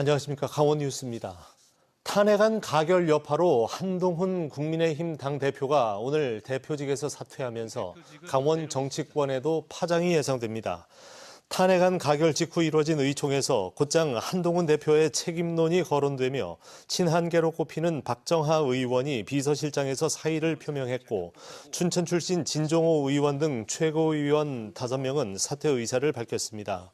안녕하십니까 강원 뉴스입니다. 탄핵안 가결 여파로 한동훈 국민의힘 당 대표가 오늘 대표직에서 사퇴하면서 강원 정치권에도 파장이 예상됩니다. 탄핵안 가결 직후 이루어진 의총에서 곧장 한동훈 대표의 책임론이 거론되며 친한계로 꼽히는 박정하 의원이 비서실장에서 사의를 표명했고 춘천 출신 진종호 의원 등 최고위원 5명은 사퇴 의사를 밝혔습니다.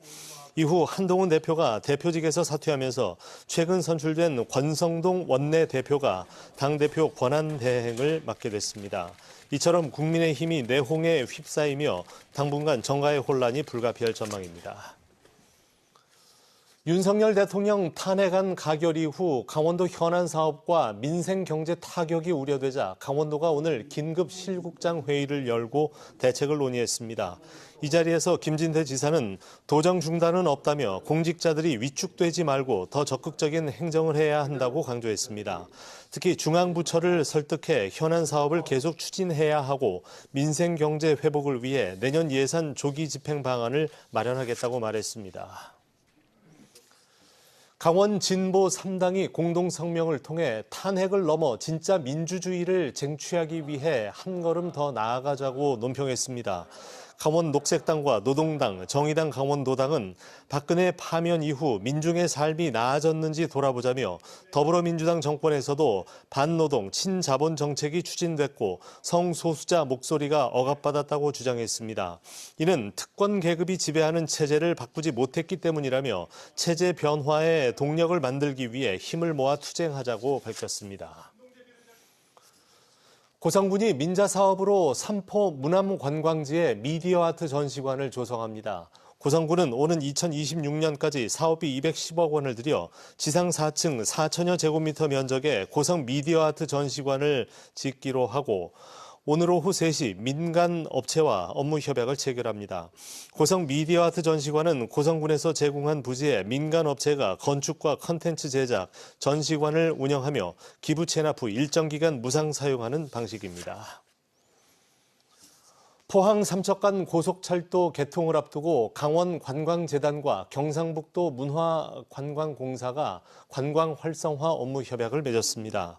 이후 한동훈 대표가 대표직에서 사퇴하면서 최근 선출된 권성동 원내대표가 당대표 권한 대행을 맡게 됐습니다. 이처럼 국민의힘이 내홍에 휩싸이며 당분간 정가의 혼란이 불가피할 전망입니다. 윤석열 대통령 탄핵안 가결 이후 강원도 현안 사업과 민생 경제 타격이 우려되자 강원도가 오늘 긴급 실국장 회의를 열고 대책을 논의했습니다. 이 자리에서 김진태 지사는 도정 중단은 없다며 공직자들이 위축되지 말고 더 적극적인 행정을 해야 한다고 강조했습니다. 특히 중앙부처를 설득해 현안 사업을 계속 추진해야 하고 민생 경제 회복을 위해 내년 예산 조기 집행 방안을 마련하겠다고 말했습니다. 강원 진보 3당이 공동 성명을 통해 탄핵을 넘어 진짜 민주주의를 쟁취하기 위해 한 걸음 더 나아가자고 논평했습니다. 강원 녹색당과 노동당, 정의당 강원도당은 박근혜 파면 이후 민중의 삶이 나아졌는지 돌아보자며 더불어민주당 정권에서도 반노동, 친자본 정책이 추진됐고 성소수자 목소리가 억압받았다고 주장했습니다. 이는 특권 계급이 지배하는 체제를 바꾸지 못했기 때문이라며 체제 변화에 동력을 만들기 위해 힘을 모아 투쟁하자고 밝혔습니다. 고성군이 민자 사업으로 삼포 문암 관광지에 미디어 아트 전시관을 조성합니다. 고성군은 오는 2026년까지 사업비 210억 원을 들여 지상 4층 4천여 제곱미터 면적의 고성 미디어 아트 전시관을 짓기로 하고 오늘 오후 3시 민간 업체와 업무 협약을 체결합니다. 고성 미디어 아트 전시관은 고성군에서 제공한 부지에 민간 업체가 건축과 컨텐츠 제작, 전시관을 운영하며 기부 체납 후 일정 기간 무상 사용하는 방식입니다. 포항 삼척간 고속철도 개통을 앞두고 강원 관광재단과 경상북도 문화관광공사가 관광 활성화 업무 협약을 맺었습니다.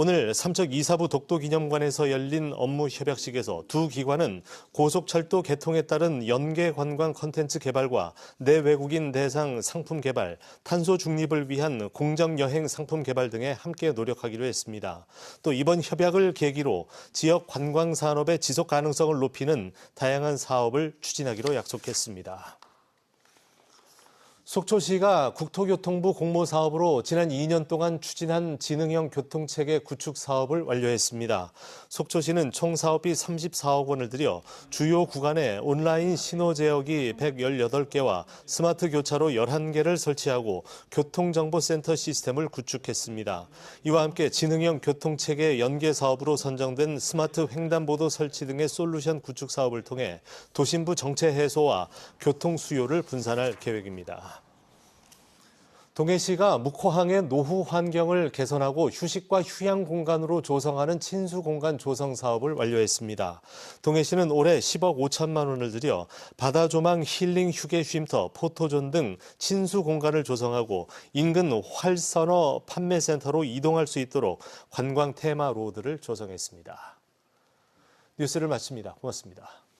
오늘 삼척 이사부 독도기념관에서 열린 업무 협약식에서 두 기관은 고속철도 개통에 따른 연계 관광 컨텐츠 개발과 내외국인 대상 상품 개발, 탄소 중립을 위한 공정 여행 상품 개발 등에 함께 노력하기로 했습니다. 또 이번 협약을 계기로 지역 관광 산업의 지속 가능성을 높이는 다양한 사업을 추진하기로 약속했습니다. 속초시가 국토교통부 공모 사업으로 지난 2년 동안 추진한 지능형 교통체계 구축 사업을 완료했습니다. 속초시는 총 사업비 34억 원을 들여 주요 구간에 온라인 신호 제어기 118개와 스마트 교차로 11개를 설치하고 교통정보센터 시스템을 구축했습니다. 이와 함께 지능형 교통체계 연계 사업으로 선정된 스마트 횡단보도 설치 등의 솔루션 구축 사업을 통해 도심부 정체 해소와 교통 수요를 분산할 계획입니다. 동해시가 묵호항의 노후 환경을 개선하고 휴식과 휴양 공간으로 조성하는 친수 공간 조성 사업을 완료했습니다. 동해시는 올해 10억 5천만 원을 들여 바다 조망 힐링 휴게 쉼터, 포토존 등 친수 공간을 조성하고 인근 활선어 판매센터로 이동할 수 있도록 관광 테마 로드를 조성했습니다. 뉴스를 마칩니다. 고맙습니다.